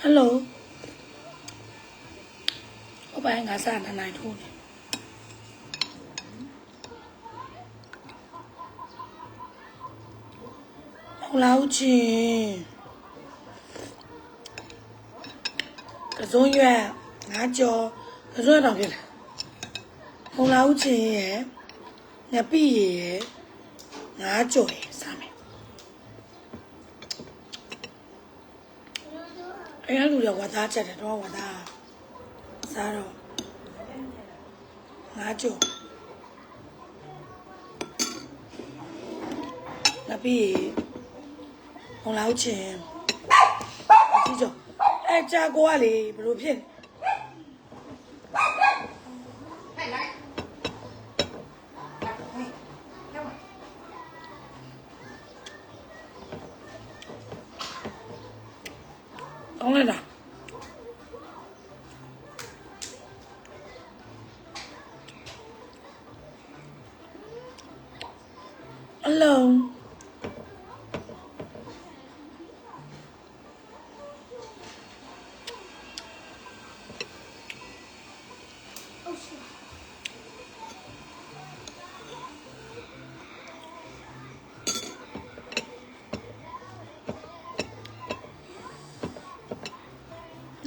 ဟယ်လိုဟိုပိုင်းငါစားနေနိုင်ထိုးနေမောင်လာဦးချင်းကစုံရွက်ငါကြော်ကစုံရွက်တောင်ဖြစ်လာမောင်လာဦးချင်းရဲ့ငပိရယ်ရဲ့ငါကြော်ရ ယ်စားမယ်အဲ့ဒါလူတွေဝါသားချက်တယ်တော့ဝါသားစားတော့ငါကြော်ငပိရယ်မောင်လာဦးချင်းဒီကြော်အဲ့ကြာကိုကလေဘယ်လိုဖြစ်လဲ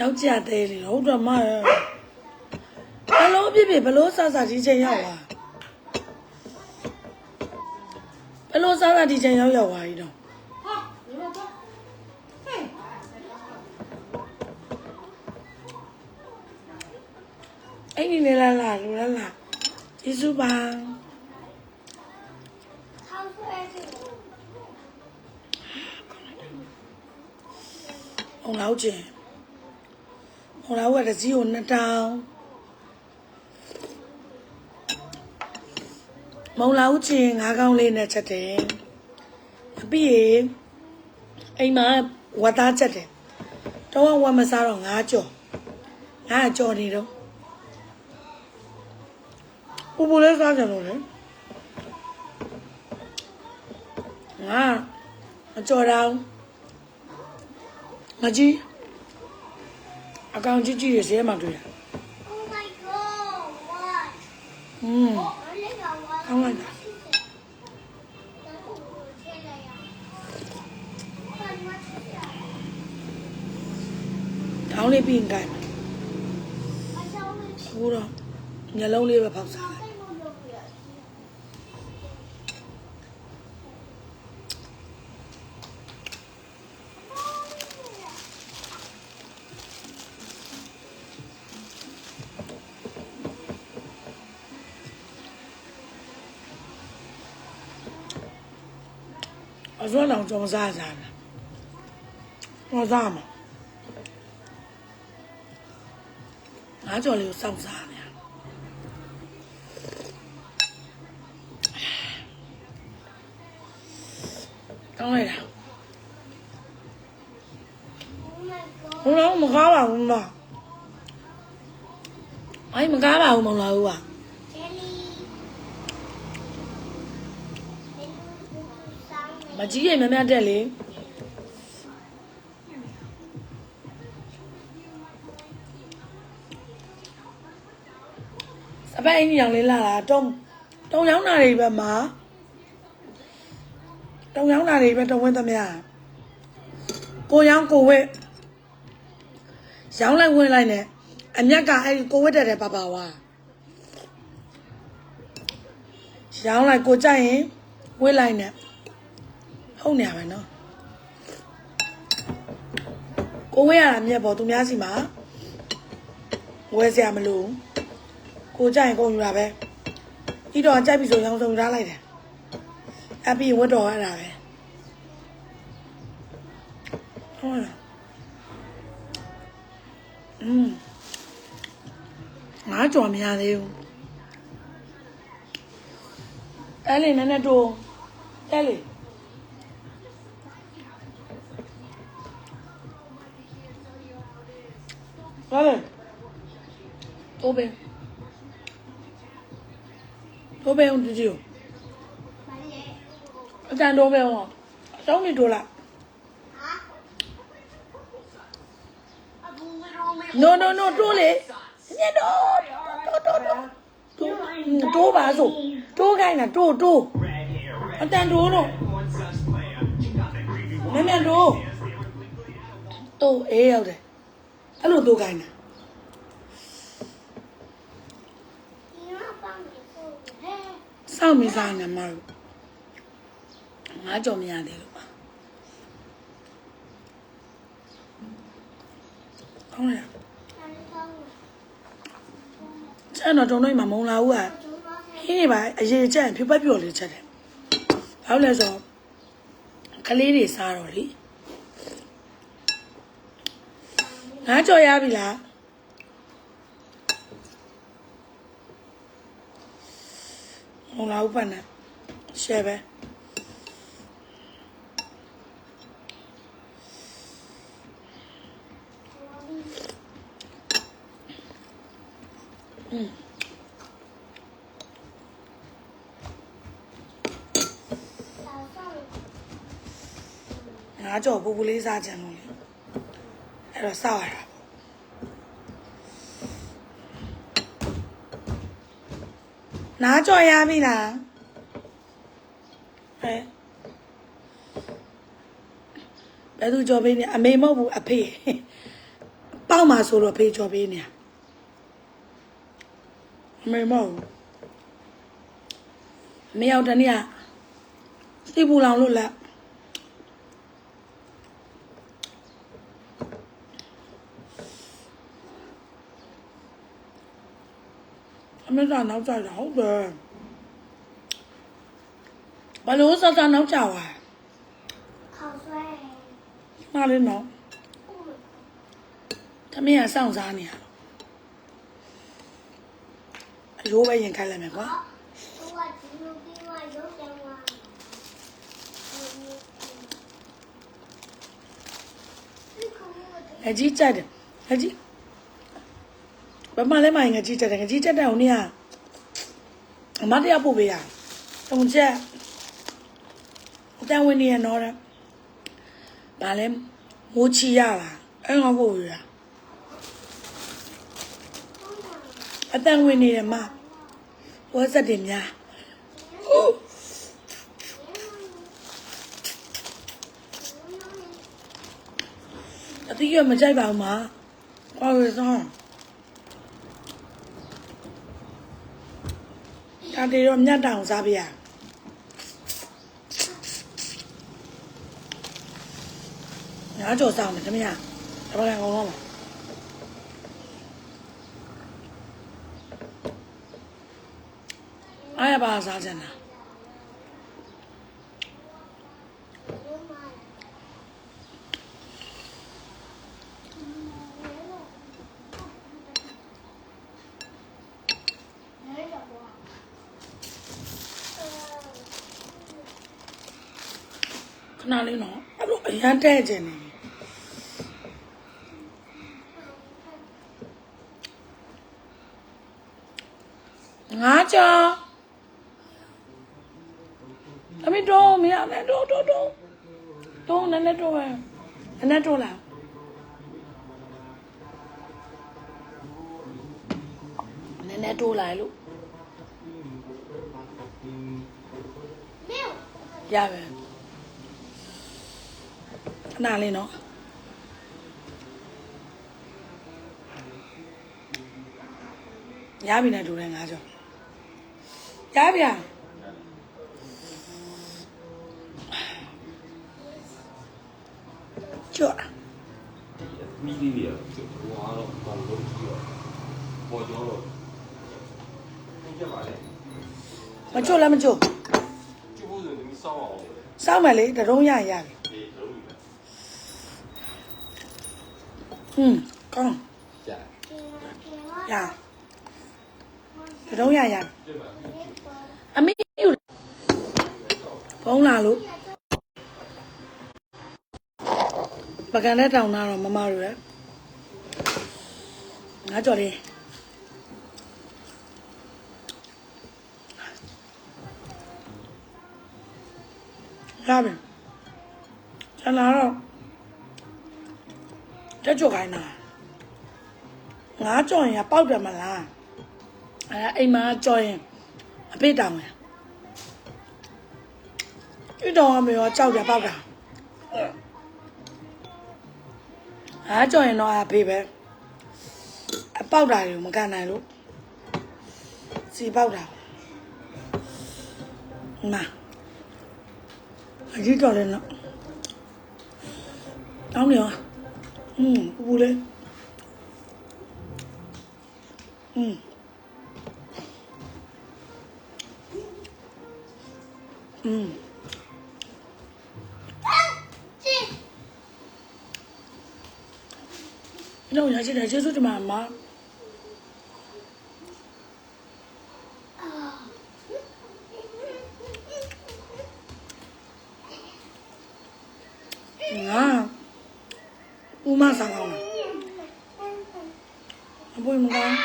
နောက်ကြသေးလေဟုတ်တော့မဘလို့ပြပြဘလို့စစဒီချိန်ရောက်လာဘလို့စစဒီချိန်ရောက်ရောက်သွားပြီတော့အဲ့ဒီနေလာလာလူလာလာယေစုပါအောင်လောက်ချင်း ဟိုလာဝက်တစ်စီးကို2000မုံလာဦးချင်းငါးကောင်းလေးနဲ့ချက်တယ်အပြီးရေအိမ်မှာဝတ်သားချက်တယ်တော့ဝတ်မစားတော့ငါးကြော်ငါးကြော်နေတော့ပူပူလေးစားကြလို့လေငါအကြော်တော့မကြီး အကောင်ကြီးကြီးရဲ့ဈေးမှာတွေ့တာอืมကောင်းလိုက်တာတောင်းလေးပြီးရင်ကြိုက်မယ်အခုတော့ညလုံးလေးပဲဖောက်စားလိုက် အစွမ်းတော်ကြုံစားစားတယ်ဟောစားမှာငါကြော်လေးကိုစောင့်စားနေရကောင်းလိုက်တာဟိုတော့မကားပါဘူးမအဲ့ မကားပါဘူးမလာဘူးอ่ะမကြီးရင်မမတက်လေစပယ်အင်းရောင်လေးလာတာတုံးတုံးရောင်းတာတွေပဲမှာတုံးရောင်းတာတွေပဲတုံးဝင်းသမျှကိုရောင်းကိုဝက်ရောင်းလိုက်ဝင်လိုက်နဲ့အမြက်ကအဲ့ဒီကိုဝက်တက်တယ်ပါပါဝါရောင်းလိုက်ကိုကြိုက်ရင်ဝက်လိုက်နဲ့ ဟုတ်နေရမယ်နော်ကိုဝက်ရတာမြက်ပေါ်သူများစီမှာဝယ်စရာမလိုဘူးကိုကြိုက်ရင်ကုန်ယူတာပဲဤတော့ကြိုက်ပြီဆိုရောင်းစုံထားလိုက်တယ်အပြီးဝတ်တော်ရတာပဲဟုတ်လားอืมငါကြော်မရသေးဘူးအဲ့လေနည်းနည်းတို့အဲ့လေ ဘာလဲတိုးပဲတိုးပဲဦးကြည့်ဦးအတန်တိုးပဲဦးတောင်းနေတိုးလား no no no တိုးလေညက်တော့တိုးတိုးတိုးတိုးတိုးပါစို့တိုးခိုင်းတာတိုးတိုးအတန်တိုးတော့မင်းမတိုးတိုး အေးရောက်တယ်အဲ့လိုတိုးခိုင်းတာစောင့်မိစားနေမှာလို့ငါကြော်မရသေးလို့ပါကောင်းလားအဲ့တော့တုံးတော့မှမုံလာဘူးอ่ะဟင်းနေပါအရေးချက်ဖြူပတ်ပြော်လေးချက်တယ်ဘာလို့လဲဆိုတော့ကလေးတွေစားတော့လေ ငါကြော်ရပြီလားမုံလာဘူးပတ်နဲ့ရှယ်ပဲငါကြော်ပူပူလေးစားကြံလို့လေ အဲ့တော့စောက်ရတာပေါ့နားကြော်ရပြီလားဟဲ့ဘယ်သူကြော်ပေးနေအမေမဟုတ်ဘူးအဖေပေါက်မှာဆိုတော့အဖေကြော်ပေးနေတာအမေမဟုတ်ဘူးအမေရောက်တနေ့ကစိတ်ပူလောင်လို့လ က်အမေကနောက်ကျတာဟုတ်တယ်ဘာလို့စစနောက်ကျသွားမှားလေးနော်သမီးကစောင့်စားနေရတော့အရိုးပဲရ င်ခိုင်းလိုက်မယ်ကွာငကြီးကြိုက်တယ်ငကြီးဘာမှလည်းမငကြီးကြိုက်တယ်ငကြီးကြိုက်တယ်ဟိုနေ့ကအမတရားပို့ပေးရတုံချက်အတန်ဝင်နေရတော့တဲ့ဘာလဲမိုးချီရလားအဲ့ငါပို့ပေးရအတန်ဝင်နေတယ်မဝက်ဆက်တင်များအတိရမကြိုက်ပါဘူးမဘာလို့လဲဒါတေ တော့မြတ်တောင်စားပြရငါကြော်စားမယ်တမယဒါပါကအောင်တော့ပါအားရပါစားချင်တာခဏလေးနော်အဲ့လိုအရန် တဲ့ကျင်နေငါကြော်အမေတော့မရနဲ့တော့တော့တော့တော့နည်းနည်းတော့ပဲနည်းနည်းတော့လားနည်းနည်းတော့လာလို့ရပဲ ခဏလေးနော်ရပြီနဲ့တူတယ်ငါကြောရပြီလားကြော့မီးလေးတွေကတော့ဟိုအားတော့ဘာလို့လုပ်ကြည့်တော့ပေါ်ကျော်တော့ကြည့်ပါလေမကြော့လားမကြော့ကျိုးဖို့ဆိုရင်ဒီစောင်းအောင်လေစောင့်မယ်လေတရုံးရရင်ရပြီ ဒီလုံးပြီ ဟွန်းကောင်းကြာရတရုံးရရပြီကြည့်ပါအမေယူဖုံးလာလို့ပကံနဲ့တောင်းတာတော့မမတို့ရငါကြော်လေးရပြီကျန်လာတော့ တက်ကြွခိုင်းတာငါကြော်ရင်ကပေါက်တယ်မလားအဲအိမ်မှာကြော်ရင်အပိတ်တောင်တယ်ဒီတော့အမေရောကြောက်တယ်ပေါက်တာအားကြော်ရင်တော့အဖေပဲအပေါက်တာတွေကိုမကန်နိုင်လို့စီပေါက်တာနာအကြီးတော်တယ်နော်တောင်းနေရော 嗯，不嘞，嗯，嗯，啊，那我还去来接触的妈妈。啊。嗯。啊 ဦးမဆောင်အောင်အပွင့်မကောင်း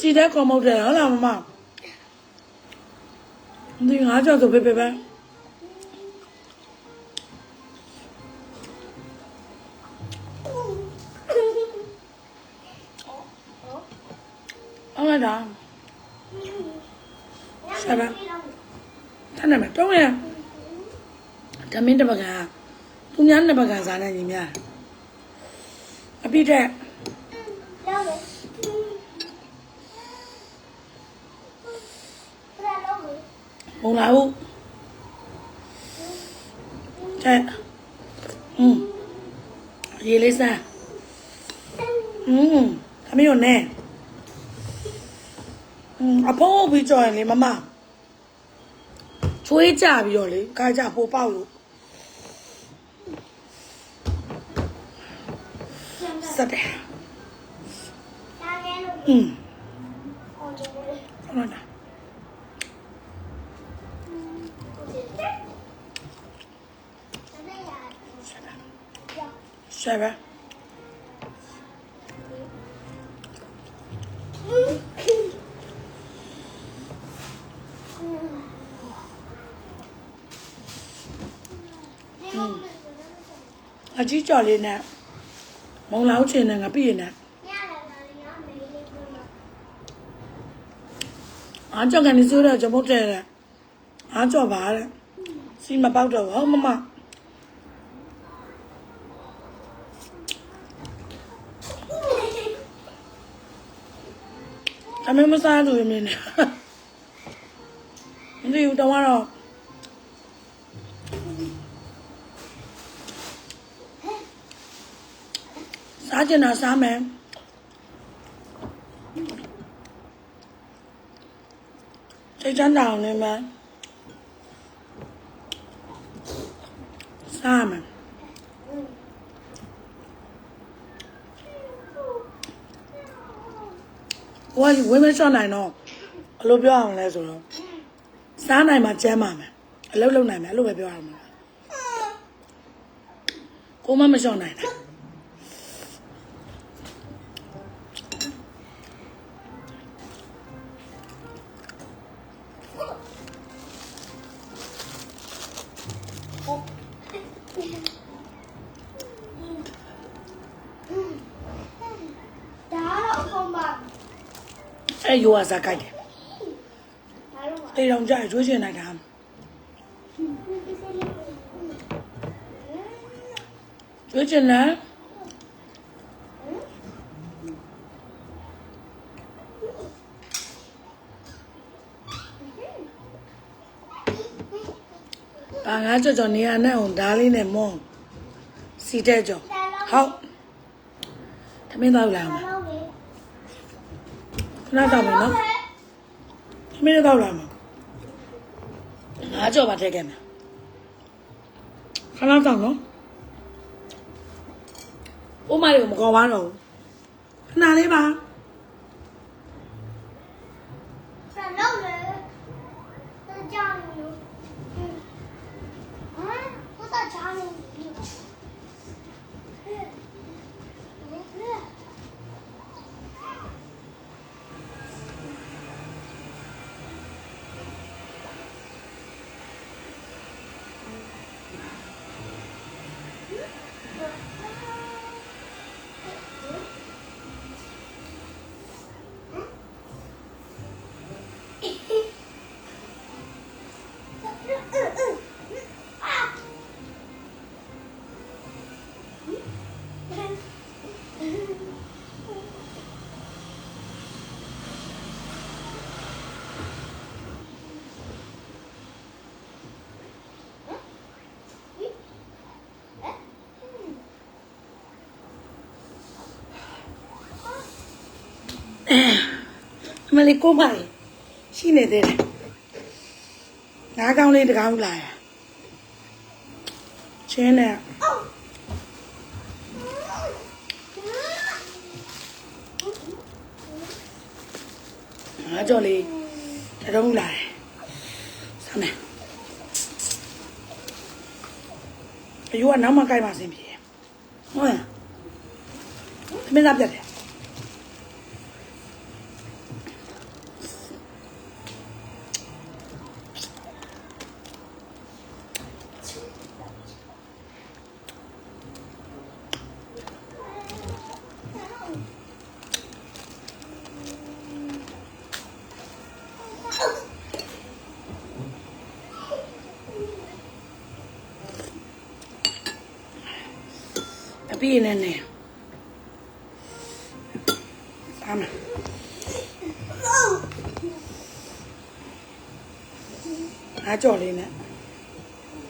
စီတဲ့ကောမဟုတ်တယ်ဟုတ်လားမမဒီငါကြောက်ဆိုပဲပဲပဲဟုတ်လားဆက်ပါထမ်းနေမယ်တုံးရ ဓမင်းတစ်ပကံသူများနှစ်ပကံစားနေညီများအပိတဲ့ဘုံလာဘူးတဲ့อืมရေးလေးစားอืมခမင်းရောနဲ့ อืมအဖိုးပြီးကြော်ရင်လေမမချွေးကြပြီးတော့လေကာကြပိုပေါက်လို့ စတဲ့อืมဟုတ်လားဆက်ပါအကြီးကြော်လေးနဲ့ မုံလောက်ချင်နဲ့ငါပြည့်နေအားကြော်ကနေစိုးတော့ကြမုတ်တယ်တဲ့အားကြော်ပါတဲ့စီမပေါက်တော့ဟောမမအမေမစားလို့ရမင်းနဲ့မသိဘူးတော့တော့ စားကျင်တာစားမယ်စိတ်ချမ်းသာအောင်လည်းမစားမယ်ဝါဝင်းမလျှော့နိုင်တော့ဘယ်လိုပြောအောင်လဲဆိုတော့စားနိုင်မှကျမ်းပါမယ်အလုပ်လုပ်နိုင်မယ်အဲ့လိုပဲပြောရမှာကိုမမလျှော့နိုင်တာ အဲ့ရိုးကစားကြိုက်တယ်ဒါတော့ပါတေတောင်ကြရွှေးချင်နိုင်တာရွှေးချင်တယ်အာငါကြော်ကြော်နေရနဲ့အောင်ဓားလေးနဲ့မွန်းစီတဲ့ကြော်ဟုတ်သမင်းတော့လာအောင်တော့လေ ခဏတော့မယ်နော်သမင်းတော့လာမှာငါကြော်ပါထည့်ခဲ့မယ်ခဏတော့နော်ဥမာတွေကိုမကောင်းပါတော့ဘူးခဏလေးပါ အမလေးကိုမလေးရှိနေသေးတယ်ငါးကောင်းလေးတစ်ကောင်းလာရချင်းနဲ့ငါကြော်လေးတစ်တုံးလာတယ်ဆမ်းမယ်အယူကနောက်မှကြိုက်မှဆင်းပြေဟုတ်လားသမင်းသားပြတ်တယ် ပြည့်နဲ့နဲ့အားမအားကြော်လေးနဲ့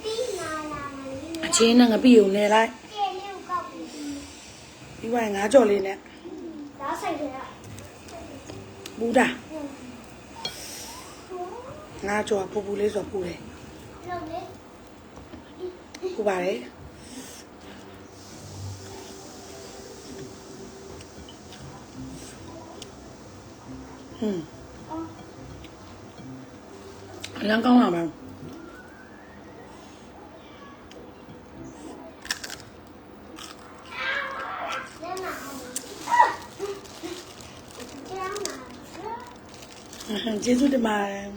ပြီးနာလာမလေးအချင်းနဲ့ငပိကိုနေလိုက်ကျဲလေးကိုကောက်ပြီးပြီးွားရင်ငါကြော်လေးနဲ့ဒါဆိုင်တယ်ကဘူးတာငါကြော်ပူပူလေးဆိုပူတယ်လုံးလေးပူပါတယ် ဟွန်းအလံကောင်းလာမှာလက်နာကျောင်းနာအဟမ်းကျေးဇူးတင်ပါတယ်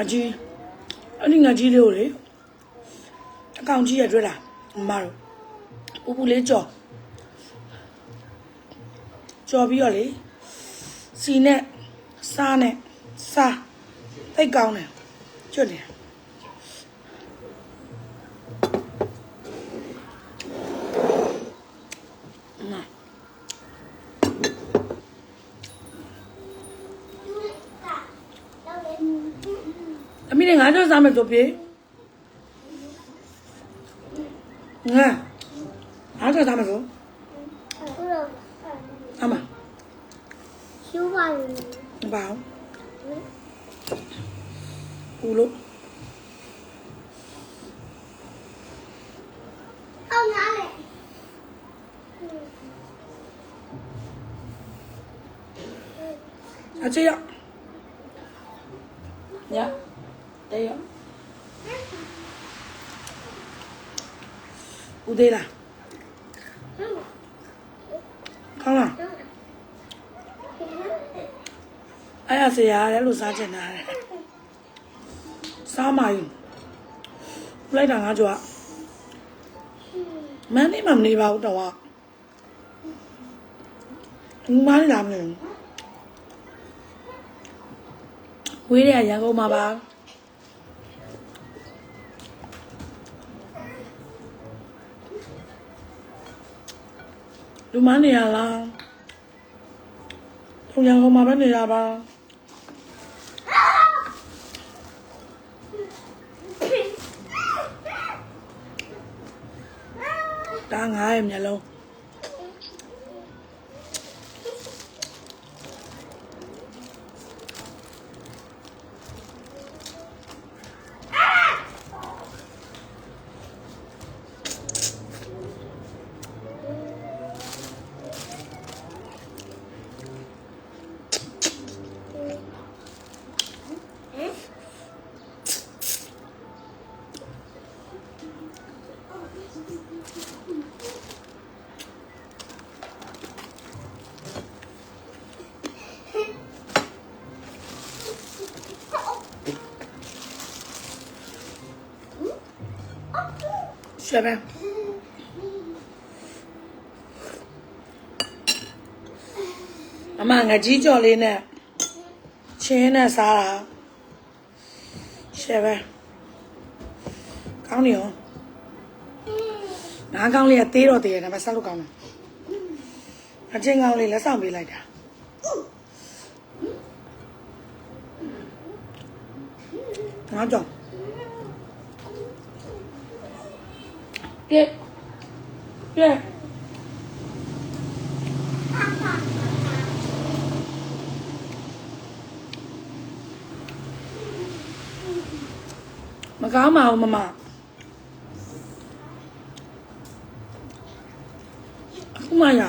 အကြီးအဲ့ဒီငါကြီးလေးကိုလေအကောင်ကြီးရတွေ့တာမမတို့ ပူပူလေးကြော်ကြော်ပြီးတော့လေစီနဲ့စားနဲ့စားသိတ်ကောင်းတယ်ကျွတ်တယ်အမသူကလုံးလေးအမိနဲ့ငါကြော်စားမယ်ဆိုပြေငါ ငါကြော်စားမယ်ဆိုအခုတော့အမရှူပါလို့မပါဘူးဦးလို့ အောင်နားလေ အချေရညတေးရဦးသေးလားကောင်းလားအဲ့ ရဆရာလည်းလို့စားချင်တာတဲ့စားမယူလိုက်တာငါကြွားမန်းနေမှမနေပါဘူးတော့ကမန်းလာမလို့ဝေးရရန်ကုန်မှာပါလူမနေရလားထုံရန်ကုန်မှာပဲနေရပါဒါ ငါရဲ့မျက်လုံး ရှယ်ပဲအမငကြီးကြော်လေးနဲ့ချင်းနဲ့စားတာရှယ်ပဲကောင်းနေရောနားကောင်းလေးကသေးတော့သေးတယ်ဒါပေမဲ့ဆက်လို့ကောင်းတယ်အချင်းကောင်းလေးလက်ဆောင်ပေးလိုက်တာငါကြောင့် ကဲကဲမကောင်းပါဘူးမမအခုမှရ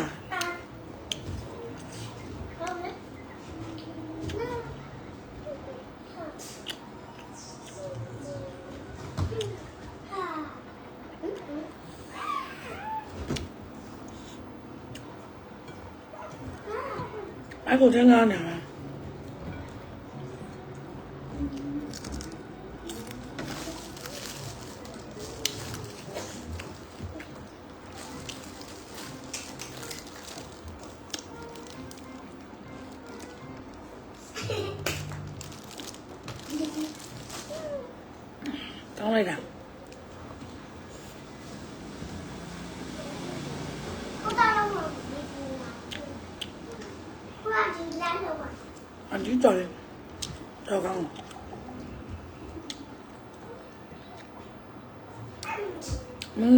အဲ့ ကိုထင်းကားနေပါ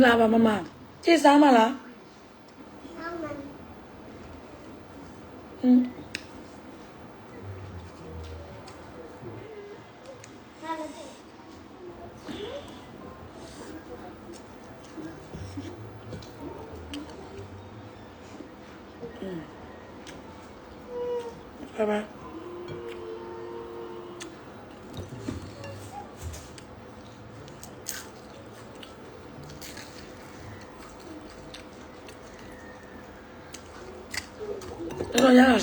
လာပါမမကြည့်စားမလား နောက်မှ อืม လာလို့တယ် 拜拜。 这种养老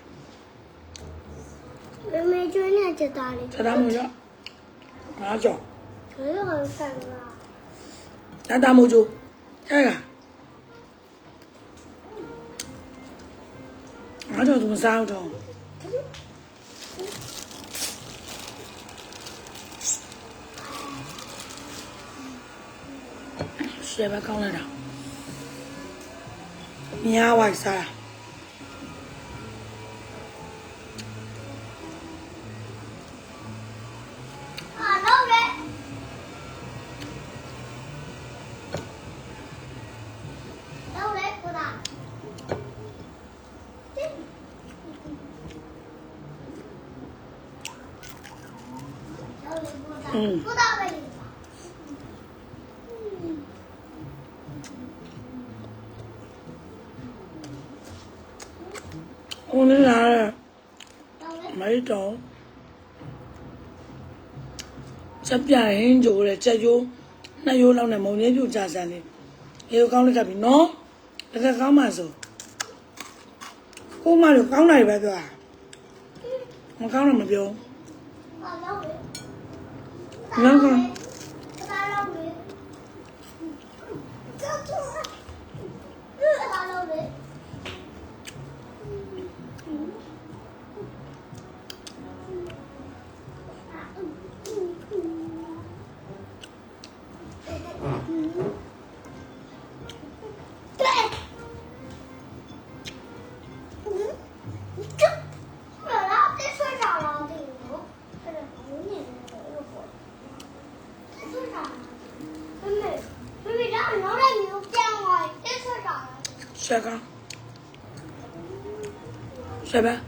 妹妹就那在打里？在大木桌。哪桌？这个好啊。在大木桌，看看。哪桌怎么三桌？谁把刚来的？你还玩啥？ကိုတာပဲ 我那啥了， တော့လေ 没走。ချက်ပြရင်ကြိုးတယ်ချက်ရိုးနှစ်ရိုးလောက်နဲ့မုံလေးပြူကြဆန်လေးရေကောင်းလိုက်ကပ်ပြီနော်တကယ်ကောင်းပါစို့ကိုမတို့ကောင်းတယ်ပဲပြောတာမကောင်းတော့မပြော အာတော့လေ နောက်ကော ဆက်ကောင်း